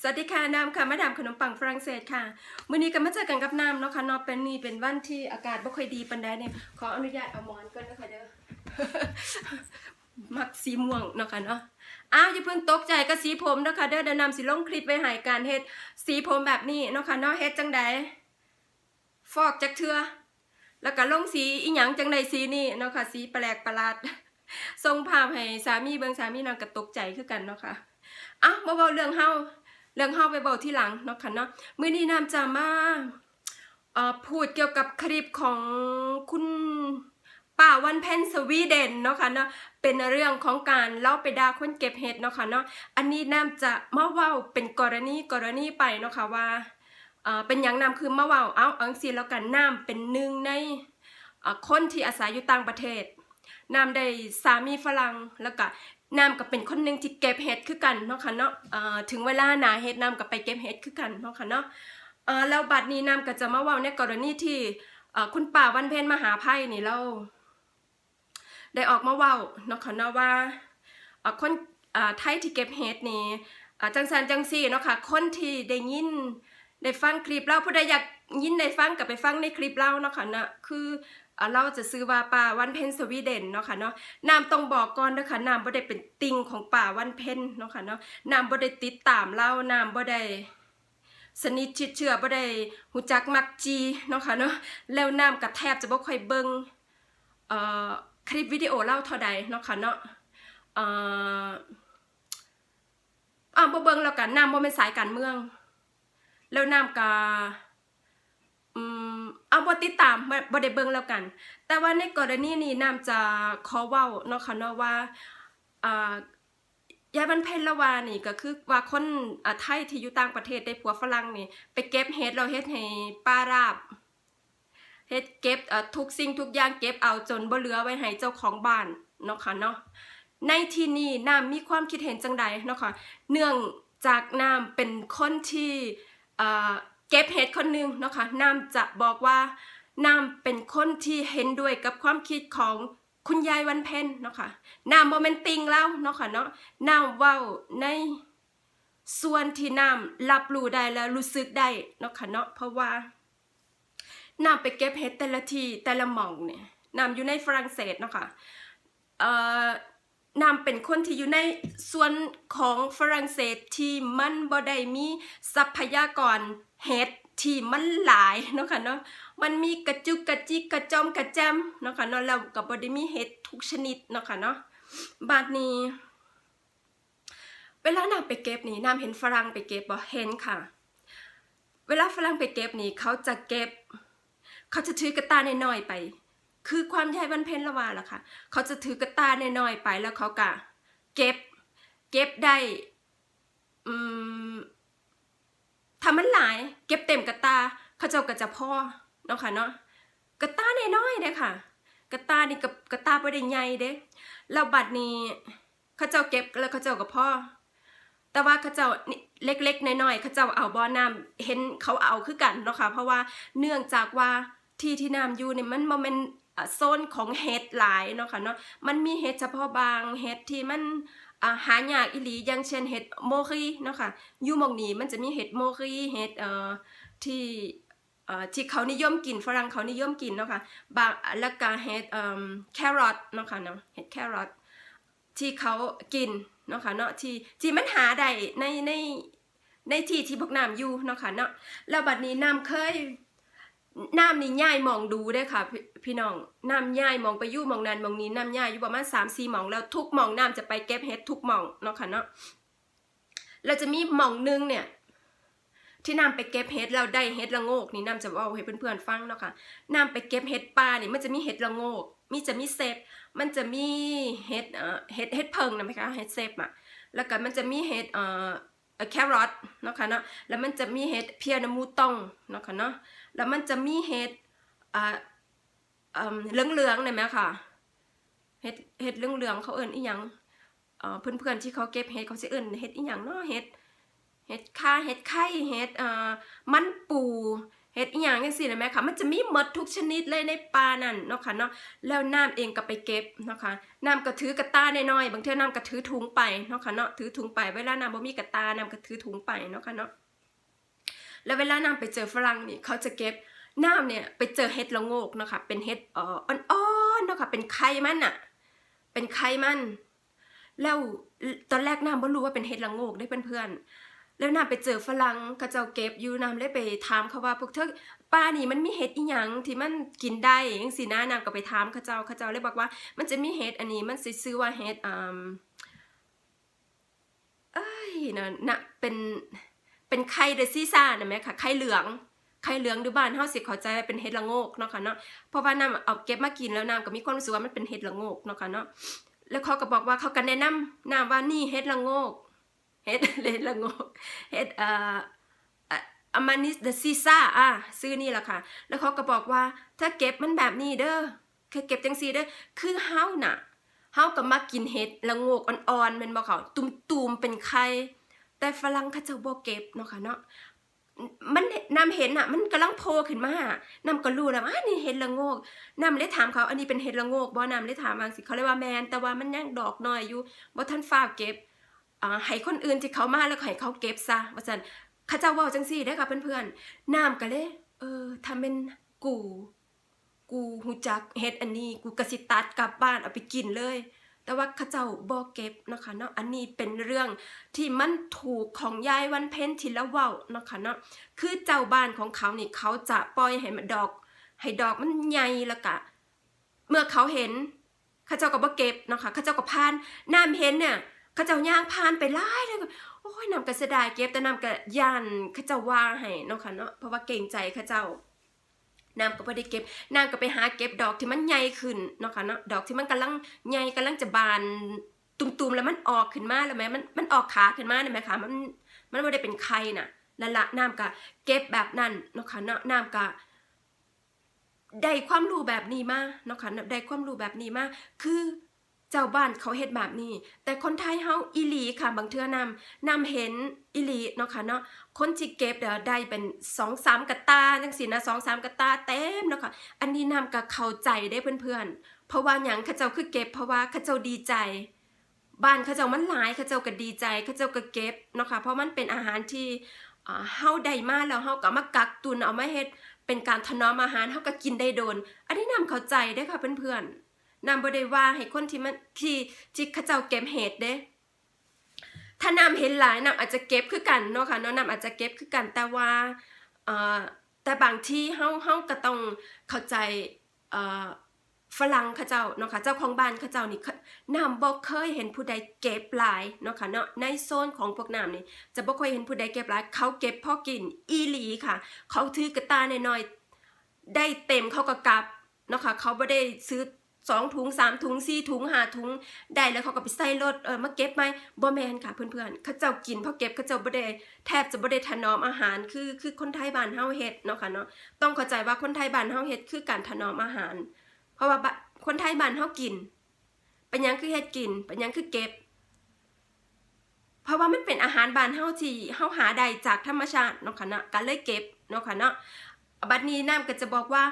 สวัสดีค่ะน้ำค่ะมาดามขนมปังฝรั่งเศสค่ะมื้อนี้ก็มาเจอกันกับน้ำเนาะค่ะนาะเป็นนี่เป็นวันที่อากาศบ่ค่อยดีปานใดเนี่ยขออนุญาตเอาหมอนก่อนนะคะเด้อมักสีม่วงเนาะค่ะเนาะอ้าวอย่าเพิ่งตกใจกับสีผมเนาะค่ะเด้อเดี๋ยวนำสิลงคลิปไว้ให้การเฮ็ดสีผมแบบนี้เนาะค่ะเนาะเฮ็ดจังใดฟอกจักเทือแล้วก็ลงสีอีหยังจังใดสีนี่เนาะค่ะสีแปลกประหลาดส่งภาพให้สามีเบิ่งสามีนางก็ตกใจคือกันเนาะค่ะอะมาเบาเรื่องเฮา เรื่องเฮาไปเบาที่หลังเนาะค่ะเนาะมื้อนี้น้ำจะมาพูดเกี่ยวกับคลิปของคุณป้าวันเพ็ญสวีเดนเนาะค่ะเนาะเป็นเรื่องของการเล่าไปด่าคนเก็บเห็ดเนาะค่ะเนาะอันนี้น้ำจะมาเว้าเป็นกรณีกรณีไปเนาะค่ะว่าเป็นหยังน้ำคือมาเว้าเอาอังซีแล้วกันน้ำเป็นหนึ่งในคนที่อาศัยอยู่ต่างประเทศน้ำได้สามีฝรั่งแล้วก็ น้ำก็เป็นคนหนึ่งที่เก็บเห็ดคือกันเนาะค่ะเนาะถึงเวลาหนาเห็ดน้ำก็ไปเก็บเห็ดคือกันเนาะค่ะเนาะเอ่อแล้วบัดนี้น้ำก็จะมาเว้าในกรณีที่คุณป่าวันเพ็ญมหาภัยนี่เรา ได้ออกมาเว้าเนาะค่ะเนาะว่าคนไทยที่เก็บเห็ดนี่จังสันจังซี่เนาะค่ะคนที่ได้ยินได้ฟังคลิปเราผู้ใดอยากยินได้ฟังก็ไปฟังในคลิปเราเนาะค่ะเนาะคือ เราจะซื้อว่าป่าวันเพ็ญสวีเดนเนาะค่ะเนาะน้ำต้องบอกก่อนนะคะน้ำบ่ได้เป็นติ่งของป่าวันเพ็ญเนาะค่ะเนาะน้ำบ่ได้ติดตามเล่าน้ำบ่ได้สนิทชิดเชื่อบ่ได้หูจักมักจีเนาะค่ะเนาะแล้วน้ำกับแทบจะบ่ค่อยเบิ่งเอ่อคลิปวิดีโอเล่าเท่าใดเนาะค่ะเนาะเอ่ออ่าบ่เบิ่งแล้วกันน้ำบ่เป็นสายการเมือง แล้วน้ำกาอืม เอาบ่ติดตามบ่บ่ได้เบิงแล้วกัน แต่ว่าในกรณีนี้น้ำจะขอเว้าเนาะค่ะเนาะว่ายายบรรเพ็ญละวานี่ก็คือว่าคนไทยที่อยู่ต่างประเทศได้ผัวฝรั่งนี่ ไปเก็บเฮ็ดเราเฮ็ดให้ป้าราบเฮ็ดเก็บทุกสิ่งทุกอย่างเก็บเอาจนบ่เหลือไว้ให้เจ้าของบ้านเนาะค่ะเนาะในที่นี้น้ำมีความคิดเห็นจังใดเนาะค่ะเนื่องจากน้ำเป็นคนที่อ่า เก็บเฮดคนหนึ่งเนาะค่ะน้ำจะบอกว่าน้ำเป็นคนที่เห็นด้วยกับความคิดของคุณยายวันเพ็ญเนาะค่ะน้ำโมเมนติงแล้วเนาะค่ะเนาะน้ำว้าในส่วนที่น้ำรับรู้ได้และรู้สึกได้เนาะค่ะเนาะเพราะว่าน้ำไปเก็บเห็ดแต่ละทีแต่ละหม่องเนี่ยน้ำอยู่ในฝรั่งเศสเนาะค่ะเอ่อนำเป็นคนที่อยู่ในส่วนของฝรั่งเศสที่มันบ่ได้มีทรัพยากร เห็ดที่มันหลายเนาะค่ะเนาะมันมีกระจุกกระจิกกระจอมกระแจมเนาะค่ะเนาะแล้วก็บ่ได้มีเห็ดทุกชนิดเนาะค่ะเนาะบาดนี้ เวลานำไปเก็บนี่นำเห็นฝรั่งไปเก็บบ่เห็นค่ะ เวลาฝรั่งไปเก็บนี่เขาจะเก็บ เขาจะถือกระตาน้อยๆไป คือความใหญ่บันเพนละว่าล่ะค่ะ เขาจะถือกระตาน้อยๆไปแล้วเขาก็เก็บ เก็บได้ อืม ถ้ามันหลายเก็บเต็มกระตาเขาเจ้าก็จะพ่อเนาะค่ะเนาะกระตาน้อยๆเด้ค่ะ กระตานี่กับกระตาบ่ได้ใหญ่เด้แล้วบัดนี้เขาเจ้าเก็บแล้วเขาเจ้าก็พ่อแต่ว่าเขาเจ้าเล็กๆน้อยๆเขาเจ้าเอาบ่อน้ำเห็นเขาเอาคือกันเนาะค่ะเพราะว่าเนื่องจากว่าที่ที่น้ำอยู่นี่ยมันบ่แม่นโซนของเห็ดหลายเนาะค่ะเนาะมันมีเห็ดเฉพาะบางเห็ดที่มัน หายากอีหลีอย่างเช่นเห็ดโมคีเนาะค่ะยู่มองนี้มันจะมีเห็ดโมกีเห็ดเอ่อที่เอ่อที่เขานิยมกินฝรั่งเขานิยมกินเนาะค่ะบางแล้วก็เห็ดเอ่อแครอทเนาะค่ะเนาะเห็ดแครอทที่เขากินเนาะค่ะเนาะที่ที่มันหาได้ในในในที่ที่พวกน้ำอยู่เนาะค่ะเนาะแล้วบัดนี้น้ำเคย น้ำนี่ย่ายมองดูได้ค่ะ พี่น้องน้ำย่ายมองไปยู่มองนั้นมองนี้น้ำย่ายอยู่ประมาณสามสี่หมองแล้วทุกมองน้ำจะไปเก็บเห็ดทุกมองเนาะค่ะเนาะเราจะมีหมองหนึงเนี่ย ที่น้ำไปเก็บเห็ดเราได้เห็ดละโงกนี่น้ำจะเว่าให้เพื่อนๆฟังเนาะค่ะน้ำไปเก็บเห็ดป่านี่มันจะมีเห็ดละโงก มีจะมีเซฟมันจะมีเห็ดเอ่อเห็ดเห็ดเพิงนะไหมคะเห็ดเซฟอะแล้วก็มันจะมีเห็ดเอ่อแครอทเนาะค่ะเนาะแล้วมันจะมีเห็ดเพียนามูตองเนาะค่ะเนาะ แล้วมันจะมีเห็ดอ่าเอ่อเหลืองๆเนี่ยไหมค่ะเห็ดเห็ดเหลืองๆเขาเอิ้นอีหยังเอ่อเพื่อนๆที่เขาเก็บเห็ดเขาสิเอิ้นเห็ดอีหยังเนาะเห็ดเห็ดข่าเห็ดไข่เห็ดมันปูเห็ดอีหยังจังซี่นะแม่ค่ะมันจะมีหมดทุกชนิดเลยในป่านั่นเนาะค่ะเนาะแล้วน้ำเองก็ไปเก็บเนาะค่ะน้ำก็ถือกระตาน้อยๆบางเทื่อน้ำก็ถือถุงไปเนาะค่ะเนาะถือถุงไปเวลาน้ำบ่มีกระตาน้ำก็ถือถุงไปเนาะค่ะเนาะ แล้วเวลาน้ำไปเจอฝรั่งนี่เขาจะเก็บน้ำเนี่ยไปเจอเห็ดละโงกนะคะเป็นเห็ดอ่ออ่อนๆนะคะเป็นไข่มันน่ะเป็นไข่มัน แล้วตอนแรกน้ำบ่รู้ว่าเป็นเห็ดละโงกได้เพื่อนๆแล้วน้ำไปเจอฝรั่งเขาเจ้าเก็บอยู่น้ำเลยไปถามเขาว่าพวกเธอป้านี่มันมีเห็ดอีหยังที่มันกินได้จังซี่นะน้ำก็ไปถามเขาเจ้าเขาเจ้าเลยบอกว่า มันจะมีเห็ดอันนี้มันสิชื่อว่าเห็ดอ่าเอ้ยนะนะเป็น เป็นไข่เดซี่ซ่าน่ะแม่ค่ะไข่เหลืองไข่เหลืองหรือบ้านเฮาสิเข้าใจเป็นเห็ดละโงกเนาะค่ะเนาะเพราะว่าน้ำเอาเก็บมากินแล้วน้ำก็มีความรู้สึกว่ามันเป็นเห็ดละโงกเนาะค่ะเนาะแล้วเขาก็บอกว่าเขาก็แนะนำนาว่านี่เฮ็ดละโงกเฮ็ดเฮ็ดละโงกเฮ็ดเอ่ออามานิสเดซีซ่าอะซื้อนี่แหละค่ะ แล้วเขาก็บอกว่าถ้าเก็บมันแบบนี้เด้อคือเก็บจังซี่เด้อคือเฮาน่ะเฮาก็มักกินเฮ็ดละโงกอ่อนๆม่นบ่เขาตุ่มๆเป็นไข่ แต่ฝรั่งเขาเจ้าบ่เก็บเนาะค่ะเนาะมันน้ำเห็นอะ มันกำลังโผล่ขึ้นมาน้ำก็รู้แล้วว่าอ่านี่เห็ดละโงกน้ำเลยถามเขา อันนี้เป็นเห็ดละโงกบ่น้ำเลยถามบางสิเขาเลยว่าแมนแต่ว่ามันยังดอกน้อยอยู่บ่ทันฟ้าเก็บอ่าให้คนอื่นที่เขามาแล้วให้เขาเก็บซะว่าซั่นเขาเจ้าเว้าจังซี่เด้อค่ะเพื่อนๆน้ำก็เลยเออถ้าเป็นกู กูฮู้จักเฮ็ดอันนี้ กูก็สิตัดกลับบ้านเอาไปกินเลย แต่ว่าเขาเจ้าบ่เก็บนะคะเนาะอันนี้เป็นเรื่องที่มันถูกของยายวันเพ็ญทีละเว้านะคะเนาะคือเจ้าบ้านของเขานี่เขาจะปล่อยให้มันดอก ให้ดอกมันใหญ่ล้วก็เมื่อเขาเห็นข้าเจ้าก็บ่เก็บนะคะข้าเจ้าก็พานน้ำเห็นเนี่ยข้าเจ้าย่างพานไปหลายเลยโอ้ยนำก็เสดายเก็บแต่นำก็ย่านข้าเจ้าว่าให้นะคะเนาะเพราะว่าเก่งใจข้าเจ้า น้ำก็บ่ได้เก็บน้ำก็ไปหาเก็บดอกที่มันใหญ่ขึ้นเนาะค่ะเนาะดอกที่มันกำลังใหญ่กำลังจะบานตุ่มๆแล้วมันออกขึ้นมาแล้วไหมมันมันออกขาขึ้นมาเนี่ยแม่ค่ะมันมันไม่ได้เป็นไข่น่ะละละน้ำก็เก็บแบบนั้นเนาะค่ะเนาะน้ำก็ได้ความรู้แบบนี้มาเนาะค่ะได้ความรู้แบบนี้มาคือ เจ้าบ้านเขาเฮ็ดแบบนี้ แต่คนไทยเฮาอีหลีค่ะบางเทื่อนำนำเห็นอีหลีเนาะค่ะเนาะคนที่เก็บเดี๋ยวได้เป็น2-3กระตาจังซี่นะ2-3กระตาเต็มเนาะค่ะอันนี้นำก็เข้าใจได้เพื่อนๆ เพราะว่าหยังเขาเจ้าคือเก็บเพราะว่าเขาเจ้าดีใจ บ้านเขาเจ้ามันหลายเขาเจ้าก็ดีใจเขาเจ้าก็เก็บเนาะค่ะเพราะมันเป็นอาหารที่เฮาได้มาแล้วเฮาก็มากักตุนเอามาเฮ็ดเป็นการถนอมอาหารเฮาก็กินได้โดน อันนี้นำเข้าใจได้ค่ะเพื่อนๆ นำบ่ได้ว่าให้คนที่มันที่ที่เขาเจ้าเก็บเห็ดเด้ถ้านำเห็นหลายนำอาจจะเก็บคือกันเนาะค่ะเนาะนำอาจจะเก็บคือกันแต่ว่าเอ่อแต่บางที่เฮาเฮาก็ต้องเข้าใจเอ่อฝรั่งเขาเจ้าเนาะค่ะเจ้าของบ้านเขาเจ้านี่นำบ่เคยเห็นผู้ใดเก็บหลายเนาะค่ะเนาะในโซนของพวกน้ำนี่จะบ่ค่อยเห็นผู้ใดเก็บหลายเขาเก็บพอกินอีหลีค่ะ เขาถือกระตาน้อยๆได้เต็มเขาก็กลับเนาะค่ะเขาไม่ได้ซื้อ สองถุงสามถุงสี่ถุงห้าถุงได้แล้วเขาก็ไปใส่รถเออมาเก็บไหมบ่แมนค่ะเพื่อนๆเขาเจ้ากินเพราะเก็บเขาเจ้าบ่ได้แทบจะบ่ได้ถนอมอาหารคือคือคนไทยบ้านเฮาเฮ็ดเนาะค่ะเนาะต้องเข้าใจว่าคนไทยบ้านเฮาเฮ็ดคือการถนอมอาหาร เพราะว่าคนไทยบ้านเฮากินเป็นหยังคือเฮ็ดกินเป็นหยังคือเก็บ เพราะว่ามันเป็นอาหารบ้านเฮาที่เฮาหาได้จากธรรมชาติเนาะค่ะเนาะก็เลยเก็บเนาะค่ะเนาะบัดนี้น้ำก็จะบอกว่า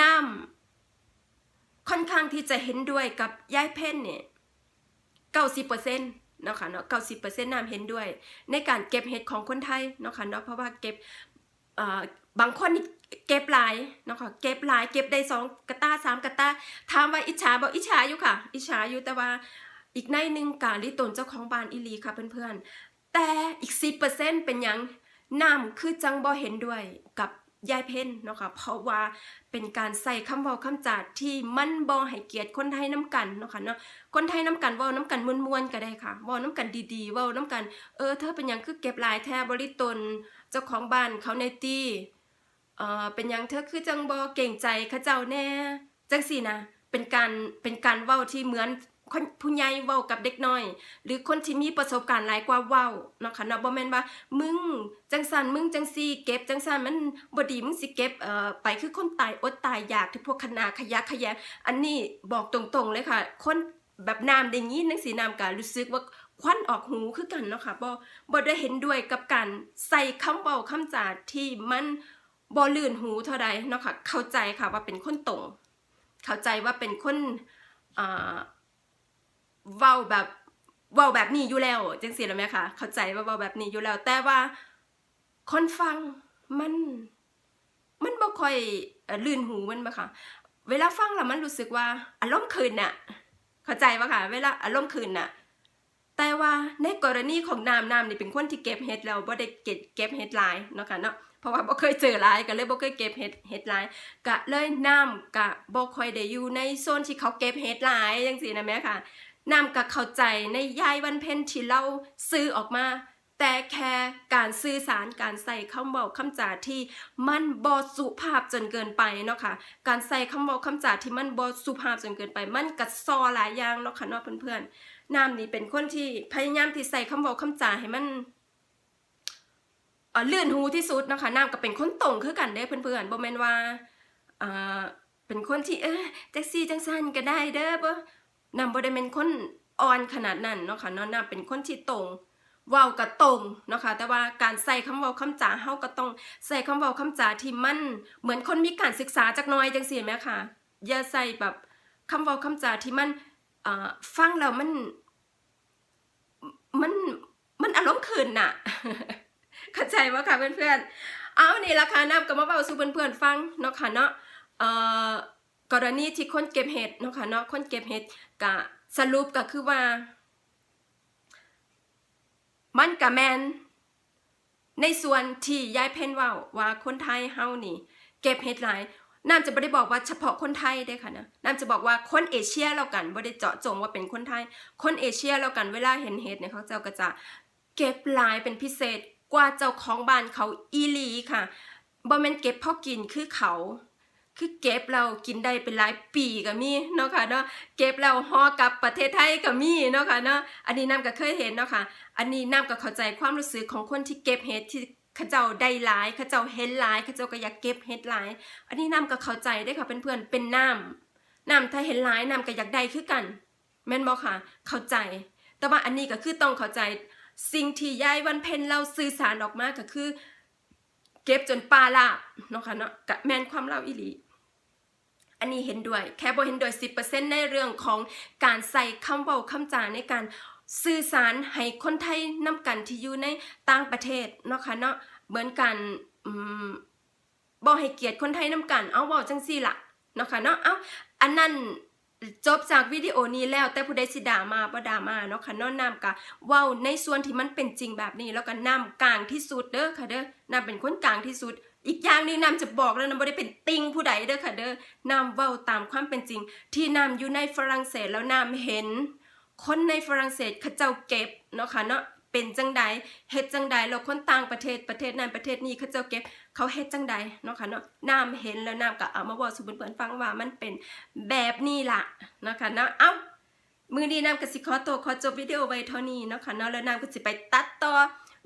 น้ำ ค่อนข้างที่จะเห็นด้วยกับยายเพ่นเนี่ยเก้าสิบเปอร์เซ็นต์เนาะค่ะเนาะเก้าสิบเปอร์เซ็นต์น้ำเห็นด้วย ในการเก็บเห็ดของคนไทยเนาะค่ะเนาะเพราะว่าเก็บเอ่อบางคนนี่เก็บหลายเนาะค่ะเก็บหลาย เก็บได้สองกระตาสามกระตาถามว่าอิจฉาบอกอิจฉาอยู่ค่ะ อิจฉาอยู่แต่ว่าอีกในหนึ่งการลิตนเจ้าของบ้านอีหลีค่ะเพื่อนๆแต่อีกสิบเปอร์เซ็นต์เป็นยังน้ำคือจังบ่เห็นด้วยกับ ยายเพ่นเนาะค่ะเพราะว่าเป็นการใส่คำเว้าคำจาดที่มันบ่ให้เกียรติคนไทยน้ำกันเนาะค่ะเนาะคนไทยน้ำกันเว้าน้ำกันมวนๆก็ได้ค่ะเว้าน้ำกันดีๆเว้าน้ำกันเออเธอเป็นยังคือเก็บลายแท้บริตนเจ้าของบ้านเขาในตี้เออเป็นยังเธอคือจังบ่เก่งใจเขาเจ้าแน่จังสี่นะเป็นการเป็นการเว้าที่เหมือน ผู้ใหญ่เว้ากับเด็กน้อย หรือคนที่มีประสบการณ์หลายกว่าเว้าเนาะค่ะเนาะบ่แม่นว่า มึงจังสันมึงจังซีเก็บจังสันมันบ่ดีมึงสิเก็บเอ่อไปคือคนตายอดตายอยากที่พวกคณะขยะขยะอันนี้บอกตรงๆเลยค่ะ คนแบบน้ำได้ยินจังสีน้ำก็รู้สึกว่าควันออกหูคือกันเนาะค่ะบ่บ่ได้เห็นด้วยกับการใส่คำเว้าคำจาที่มันบ่ลื่นหูเท่าใดเนาะค่ะเข้าใจค่ะว่าเป็นคนตรงเข้าใจว่าเป็นคนอ่า เว้าแบบเว้าแบบนี้อยู่แล้วจังซี่แล้วไหมคะเข้าใจว่าเว้าแบบนี้อยู่แล้ว แต่ว่าคนฟังมันมันบ่ค่อยค่อลื่นหูมันบ่ค่ะ เวลาฟังแล้วมันรู้สึกว่าอารมณ์คืนน่ะ เข้าใจปะค่ะ เวลาอารมณ์คืนน่ะ แต่ว่าในกรณีของน้ำน้ำนี่เป็นคนที่เก็บเห็ดแล้วบ่ได้เก็บเก็บเห็ดหลายเนาะค่ะเนาะเพราะว่าบ่เคยเจอหลายก็เลยบ่เคยเก็บเห็ดเห็ดหลายก็เลยน้ำก็บ่ค่อยได้อยู่ในโซนที่เขาเก็บเห็ดหลายจังซี่นะแม่ค่ะ น้ำก็เข้าใจในยายวันเพ็ญที่เราซื้อออกมา แต่แค่การสื่อสารการใส่คำเว้าคำจาที่มันบ่สุภาพจนเกินไปเนาะค่ะ การใส่คำเว้าคำจาที่มันบ่สุภาพจนเกินไป มันก็ซอหลายอย่างเนาะค่ะเนาะเพื่อนๆน้ำนี่เป็นคนที่พยายามที่ใส่คำเว้าคำจาให้มันเออเลื่อนหูที่สุดนะคะน้ำก็เป็นคนตรงคือกันเด้เพื่อนๆบ่แม่นว่าอ่าเป็นคนที่เออแจักซี่จังซันก็ได้เด้อบ่ นำบ่ได้เป็นคนอ่อนขนาดนั้นเนาะค่ะเนาะน้ำเป็นคนที่ตรงเว้าก็ตรงเนาะค่ะแต่ว่าการใส่คำเว้าคำจาเฮาก็ต้องใส่คำเว้าคำจาที่มันเหมือนคนมีการศึกษาจักหน่อยจังซี่แหมค่ะ อย่าใส่แบบคำเว้าคำจาที่มันเอ่อฟังแล้วมันมันมันอารมณ์ขึ้นน่ะเข้าใจว่าค่ะเพื่อนๆ เอานี่ราคาน้ำก็มาเว้าสู่เพื่อนๆฟังเนาะค่ะเนาะเอ่อ กรณีที่คนเก็บเห็ดเนาะค่ะเนาะคนเก็บเห็ดก็สรุปก็คือว่า มันกะแมนในส่วนที่ยายเพนว่าว่าคนไทยเฮานี่ เก็บเห็ดหลายน้ำจะไม่ได้บอกว่าเฉพาะคนไทยได้ค่ะนะน้ำจะบอกว่าคนเอเชียแล้วกันไม่ได้เจาะจงว่าเป็นคนไทย คนเอเชียแล้วกันเวลาเห็นเห็ดเนี่ยเขาเจ้าก็จะเก็บหลายเป็นพิเศษกว่าเจ้าของบ้านเขาอีลีค่ะบ่แม่นเก็บเพราะกินคือเขา คือเก็บเรากินได้เป็นหลายปีก็มีเนาะค่ะเนาะเก็บเราห่อกลับประเทศไทยก็มีเนาะค่ะเนาะอันนี้น้ำก็เคยเห็นเนาะค่ะ อันนี้น้ำก็เข้าใจความรู้สึกของคนที่เก็บเห็ดที่ขาเจ้าได้หลายขาเจ้าเห็นหลายขาเจ้าก็อยากเก็บเห็ดหลาย อันนี้น้ำก็เข้าใจได้ค่ะเพื่อนๆเป็นน้ำน้ำถ้าเห็นหลายน้ำก็อยากได้คือกัน แม่นบ่ค่ะ เข้าใจ แต่ว่าอันนี้ก็คือต้องเข้าใจ สิ่งที่ยายวันเพ็ญเราสื่อสารออกมาก็คือ เก็บจนปลาลาบเนาะค่ะเนาะกะแม่นความเล่าอีหลี อันนี้เห็นด้วย แค่บ่เห็นด้วย 10%ในเรื่องของการใส่คำเว้าคำจาในการสื่อสารให้คนไทยนำกันที่อยู่ในต่างประเทศเนาะค่ะเนาะเหมือนกันอืมบ่ให้เกียรติคนไทยนำกัน เอาเว้าจังซี่ล่ะเนาะค่ะเนาะเอาอันนั้นจบจากวิดีโอนี้แล้วแต่ผู้ใดสิด่ามาบ่ด่ามาเนาะค่ะเนาะนำกะเว้าในส่วนที่มันเป็นจริงแบบนี้ แล้วก็นำกลางที่สุดเด้อค่ะเด้อนำเป็นคนกลางที่สุด อีกอย่างนึงนำจะบอกแล้วนะบ่ได้เป็นติงผู้ใดเด้อค่ะเด้อนำเว้าตามความเป็นจริง ที่นำอยู่ในฝรั่งเศสแล้วนำเห็น คนในฝรั่งเศสเขาเจ้าเก็บเนาะค่ะเนาะเป็นจังใดเฮ็ดจังใดแล้วคนต่างประเทศประเทศนั้นประเทศนี้เขาเจ้าเก็บ เขาเฮ็ดจังใดเนาะค่ะเนาะน้ำเห็นแล้วน้ำก็เอามาบอกสู่เพื่อนๆฟังว่ามันเป็นแบบนี้ล่ะเนาะค่ะเนาะเอ้ามือนี้น้ำก็สิขอตัวขอจบวิดีโอไว้เท่านี้เนาะค่ะเนาะแล้วน้ำก็สิไปตัดต่อ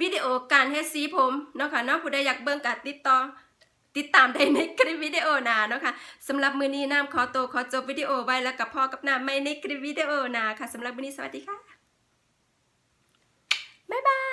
วิดีโอการเฮ็ดสีผมเนาะค่ะเนาะผู้ใดอยากเบิ่งก็ติดต่อติดตามได้ในคลิปวิดีโอหนาเนาะค่ะสำหรับมือนี้น้ำขอตัวขอจบวิดีโอไว้แล้วกับพ่อกับน้ำไม่ในคลิปวิดีโอหนาค่ะสำหรับมือนี้สวัสดีค่ะ บ๊ายบาย